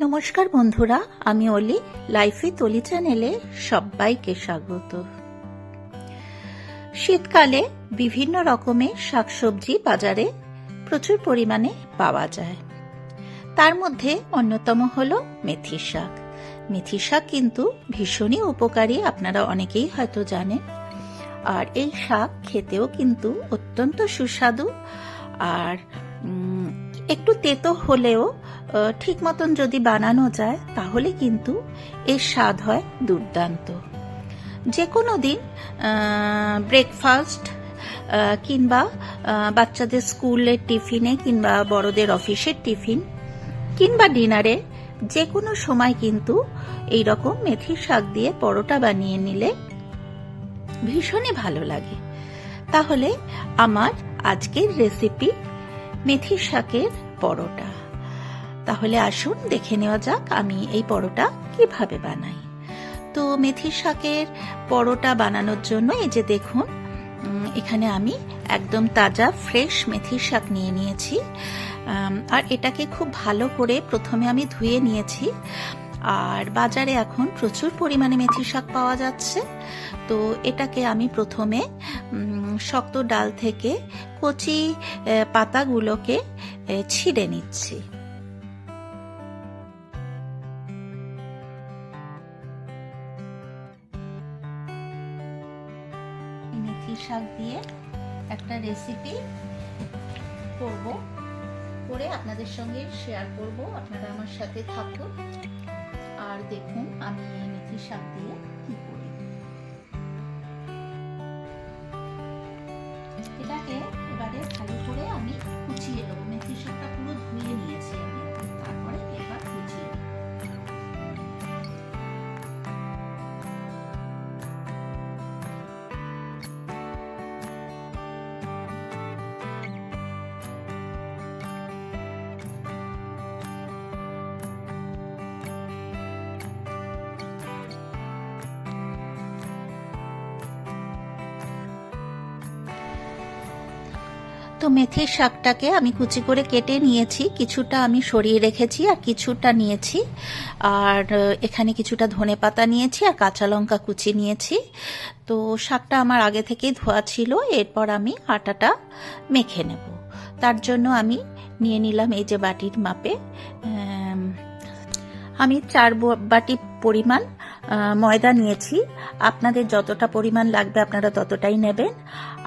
নমস্কার বন্ধুরা, আমি অলি, লাইফে তলি চ্যানেলে সবাইকে স্বাগত। শীতকালে বিভিন্ন রকমের শাকসবজি বাজারে প্রচুর পরিমাণে পাওয়া যায়। তার মধ্যে অন্যতম হলো মেথি শাক। মেথি শাক কিন্তু ভীষণই উপকারী, আপনারা অনেকেই হয়তো জানেন। আর এই শাক খেতেও কিন্তু অত্যন্ত সুস্বাদু। আর একটু তেতো হলেও ঠিক মতন যদি বানানো যায়, তাহলে কিন্তু এর স্বাদ হয় দুর্দান্ত। যে কোনো দিন ব্রেকফাস্ট কিংবা বাচ্চাদের স্কুলের টিফিনে কিংবা বড়দের অফিসের টিফিন, কিংবা ডিনারে যে কোনো সময় কিন্তু এই রকম মেথির শাক দিয়ে পরোটা বানিয়ে নিলে ভীষণই ভালো লাগে। তাহলে আমার আজকের রেসিপি মেথি শাকের পরোটা। তাহলে আসুন, দেখে নেওয়া যাক আমি এই পরোটা কীভাবে বানাই। তো মেথি শাকের পরোটা বানানোর জন্য এই যে দেখুন এখানে আমি একদম তাজা, ফ্রেশ মেথি শাক নিয়ে নিয়েছি। আর এটাকে খুব ভালো করে প্রথমে আমি ধুয়ে নিয়েছি। আর বাজারে এখন প্রচুর পরিমাণে মেথি শাক পাওয়া যাচ্ছে। তো এটাকে আমি প্রথমে শক্ত ডাল থেকে কচি পাতাগুলোকে ছিঁড়ে নিচ্ছি। রেসিপি করব, করে আপনাদের সঙ্গে শেয়ার করব। আপনারা আমার সাথে থাকুন আর দেখুন আমি এই মেথি শাক দিয়ে কি করি। এটাকে এবারে ভালো করে আমি কুচিয়ে নেব মেথি শাকটা পুরো ধুয়ে নিয়েছি। তো মেথির শাকটাকে আমি কুচি করে কেটে নিয়েছি, কিছুটা আমি সরিয়ে রেখেছি আর কিছুটা নিয়েছি। আর এখানে কিছুটা ধনে পাতা নিয়েছি আর কাঁচা লঙ্কা কুচি নিয়েছি। তো শাকটা আমার আগে থেকেই ধোয়া ছিল, এরপর আমি আটাটা মেখে নেব। তার জন্য আমি নিয়ে নিলাম এই যে বাটির মাপে আমি চার বাটি পরিমাণ ময়দা নিয়েছি। আপনাদের যতটা পরিমাণ লাগবে আপনারা ততটাই নেবেন।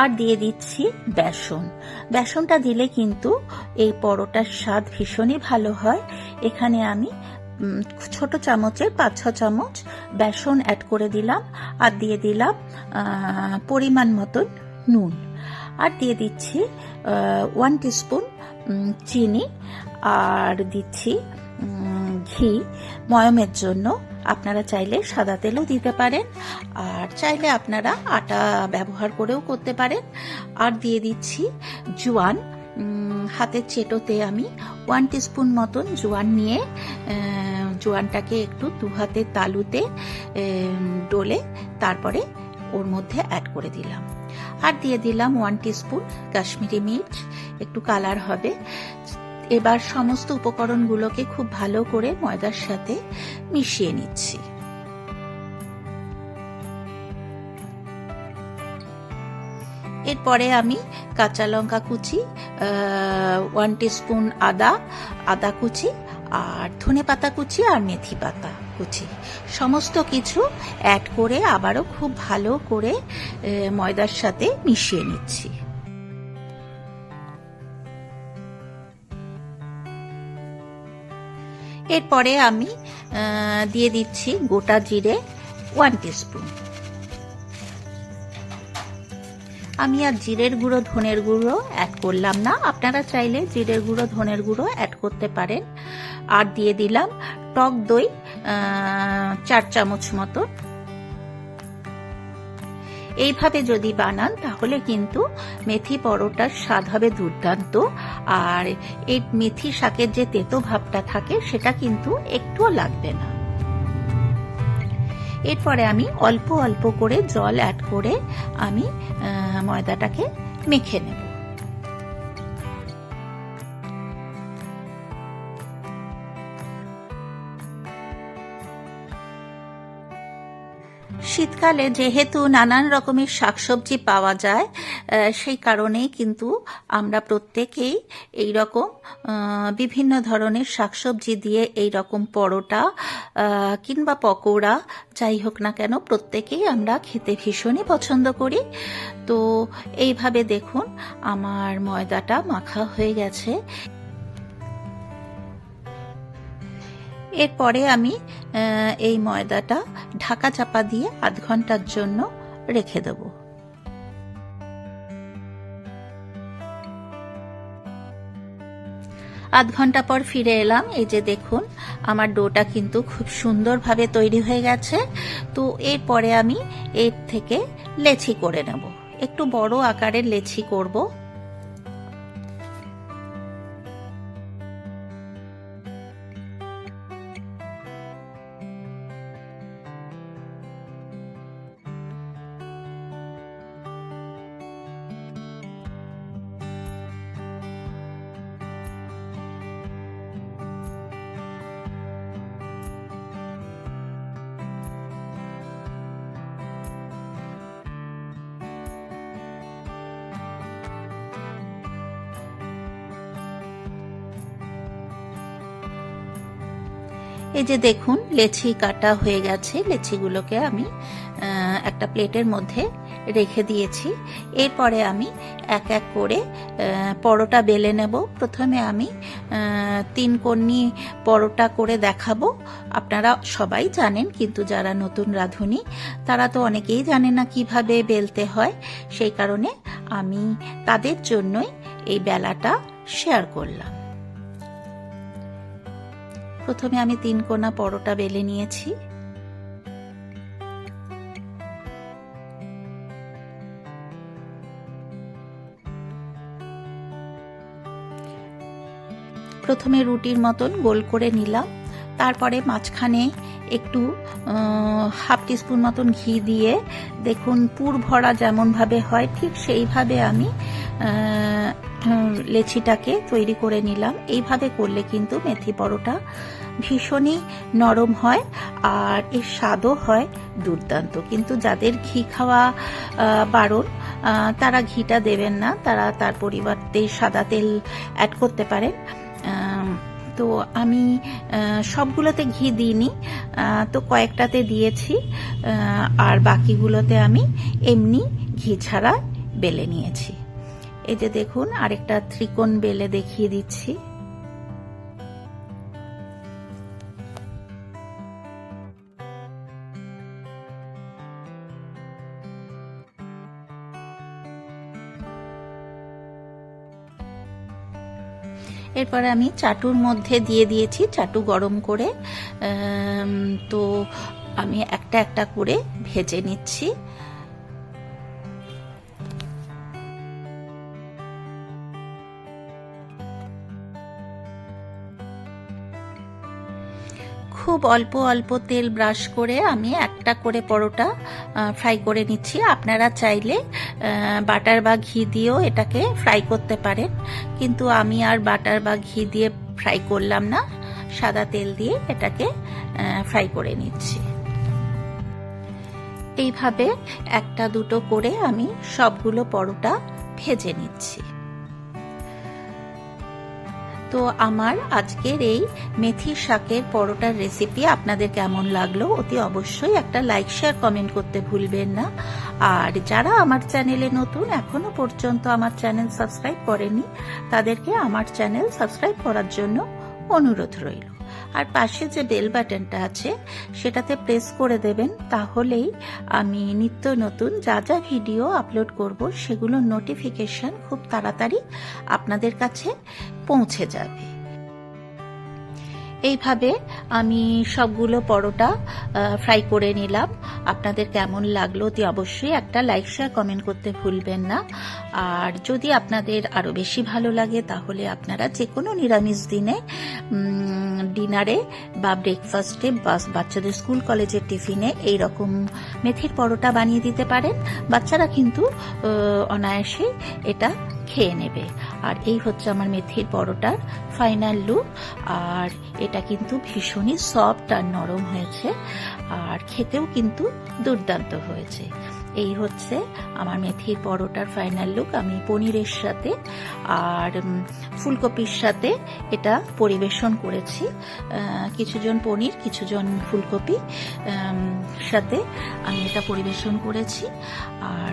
আর দিয়ে দিচ্ছি বেসন। বেসনটা দিলে কিন্তু এই পরোটার স্বাদ ভীষণই ভালো হয়। এখানে আমি ছোট চামচের পাঁচ ছ চামচ বেসন অ্যাড করে দিলাম। আর দিয়ে দিলাম পরিমাণ মতন নুন। আর দিয়ে দিচ্ছি ওয়ান টিস্পুন চিনি। আর দিচ্ছি ঘি। ময়মের জন্য আপনারা চাইলে সাদা তেলও দিতে পারেন, আর চাইলে আপনারা আটা ব্যবহার করেও করতে পারেন। আর দিয়ে দিচ্ছি জোয়ান। হাতের চেটোতে আমি ওয়ান টিস্পুন মতন জোয়ান নিয়ে জোয়ানটাকে একটু দু হাতের তালুতে ডলে তারপরে ওর মধ্যে অ্যাড করে দিলাম। আর দিয়ে দিলাম ওয়ান টিস্পুন কাশ্মীরি মির্চ। একটু কালার হবে। এবার সমস্ত উপকরণগুলোকে খুব ভালো করে ময়দার সাথে মিশিয়ে নিচ্ছি। এরপরে আমি কাঁচা লঙ্কা কুচি ওয়ান টিস্পুন আদা আদা কুচি আর ধনে পাতা কুচি আর মেথি পাতা কুচি। সমস্ত কিছু অ্যাড করে আবারও খুব ভালো করে ময়দার সাথে মিশিয়ে নিচ্ছি। এরপরে আমি দিয়ে দিচ্ছি গোটা জিরে ওয়ান টিস্পুন আমি আর জিরের গুঁড়ো, ধনের গুঁড়ো অ্যাড করলাম না। আপনারা চাইলে জিরের গুঁড়ো, ধনের গুঁড়ো অ্যাড করতে পারেন। আর দিয়ে দিলাম টক দই চার চামচ মতো। এইভাবে যদি বানান, তাহলে কিন্তু মেথি পরোটার স্বাদ হবে দুর্দান্ত। আর এই মেথি শাকের যে তেতো ভাবটা থাকে, সেটা কিন্তু একটুও লাগবে না। এরপরে আমি অল্প অল্প করে জল অ্যাড করে আমি ময়দাটাকে মেখে নেব। শীতকালে যেহেতু নানান রকমের শাকসবজি পাওয়া যায় সেই কারণেই কিন্তু আমরা প্রত্যেকেই এই রকম বিভিন্ন ধরনের শাকসবজি দিয়ে এই রকম পরোটা কিংবা পকোড়া, যাই হোক না কেন, প্রত্যেকেই আমরা খেতে ভীষণই পছন্দ করি। তো এইভাবে দেখুন, আমার ময়দাটা মাখা হয়ে গেছে। এরপরে আমি এই ময়দাটা ঢাকা চাপা দিয়ে আধ ঘণ্টার জন্য রেখে দেব। আধ ঘণ্টা পর ফিরে এলাম। এই যে দেখুন, আমার ডোটা কিন্তু খুব সুন্দরভাবে তৈরি হয়ে গেছে। তো এরপরে আমি এর থেকে লেচি করে নেব। একটু বড় আকারের লেচি করব। এই যে দেখুন, লেচি কাটা হয়ে গেছে। লেচিগুলোকে আমি একটা প্লেটের মধ্যে রেখে দিয়েছি। এরপরে আমি এক এক করে পরোটা বেলে নেব। প্রথমে আমি তিন কন্যি পরোটা করে দেখাবো। আপনারা সবাই জানেন, কিন্তু যারা নতুন রাঁধুনি, তারা তো অনেকেই জানে না কীভাবে বেলতে হয়। সেই কারণে আমি তাদের জন্যই এই বেলাটা শেয়ার করলাম। প্রথমে আমি তিন কোনা পরোটা বেলে নিয়েছি। প্রথমে রুটির মতন গোল করে নিলাম। তারপরে মাঝখানে একটু হাফ টিস্পুন মতন ঘি দিয়ে দেখুন পুর ভরা যেমনভাবে হয়, ঠিক সেইভাবে আমি লেচিটাকে তৈরি করে নিলাম। এইভাবে করলে কিন্তু মেথি পরোটা ভীষণই নরম হয় আর এর স্বাদও হয় দুর্দান্ত। কিন্তু যাদের ঘি খাওয়া বারণ তারা ঘিটা দেবেন না। তারা তার পরিবর্তে সাদা তেল অ্যাড করতে পারেন। তো আমি সবগুলোতে ঘি দিইনি। তো কয়েকটাতে দিয়েছি। আর বাকিগুলোতে আমি এমনি ঘি ছাড়া বেলে নিয়েছি। এই যে দেখুন, আরেকটা ত্রিকোণ বেলে দেখিয়ে দিচ্ছি। এরপরে আমি চাটুর মধ্যে দিয়ে দিয়েছি, চাটু গরম করে। তো আমি একটা একটা করে ভেজে নিচ্ছি। খুব অল্প অল্প তেল ব্রাশ করে আমি একটা করে পরোটা ফ্রাই করে নিচ্ছি। আপনারা চাইলে বাটার বা ঘি দিয়েও এটাকে ফ্রাই করতে পারেন। কিন্তু আমি আর বাটার বা ঘি দিয়ে ফ্রাই করলাম না। সাদা তেল দিয়ে এটাকে ফ্রাই করে নিচ্ছি। এইভাবে একটা দুটো করে আমি সবগুলো পরোটা ভেজে নিচ্ছি। তো আমার আজকের এই মেথি শাকের পরোটার রেসিপি আপনাদের কেমন লাগল অতি অবশ্যই একটা লাইক শেয়ার কমেন্ট করতে ভুলবেন না। আর যারা আমার চ্যানেলে নতুন, এখনও পর্যন্ত আমার চ্যানেল সাবস্ক্রাইব করেনি, তাদেরকে আমার চ্যানেল সাবস্ক্রাইব করার জন্য অনুরোধ রইল। আর পাশে যে বেল বাটনটা আছে, সেটাতে প্রেস করে দেবেন, তাহলেই আমি নিত্য নতুন যা যা ভিডিও আপলোড করব সেগুলোর নোটিফিকেশন খুব তাড়াতাড়ি আপনাদের কাছে পৌঁছে যাবে। এইভাবে আমি সবগুলো পরোটা ফ্রাই করে নিলাম। আপনাদের কেমন লাগল অতি অবশ্যই একটা লাইক শেয়ার কমেন্ট করতে ভুলবেন না। আর যদি আপনাদের আরও বেশি ভালো লাগে, তাহলে আপনারা যে কোনো নিরামিষ দিনে ডিনারে বা ব্রেকফাস্টে বা বাচ্চাদের স্কুল কলেজের টিফিনে এই রকম মেথির পরোটা বানিয়ে দিতে পারেন। বাচ্চারা কিন্তু অনায়াসে এটা খেয়ে নেবে। আর এই হচ্ছে আমার মেথির পরোটার ফাইনাল লুক আর এটা কিন্তু ভীষণই সফট আর নরম হয়েছে। আর খেতেও কিন্তু দুর্দান্ত হয়েছে। এই হচ্ছে আমার মেথির পরোটার ফাইনাল লুক আমি পনিরের সাথে আর ফুলকপির সাথে এটা পরিবেশন করেছি। কিছুজন পনির, কিছুজন ফুলকপি সাথে আমি এটা পরিবেশন করেছি। আর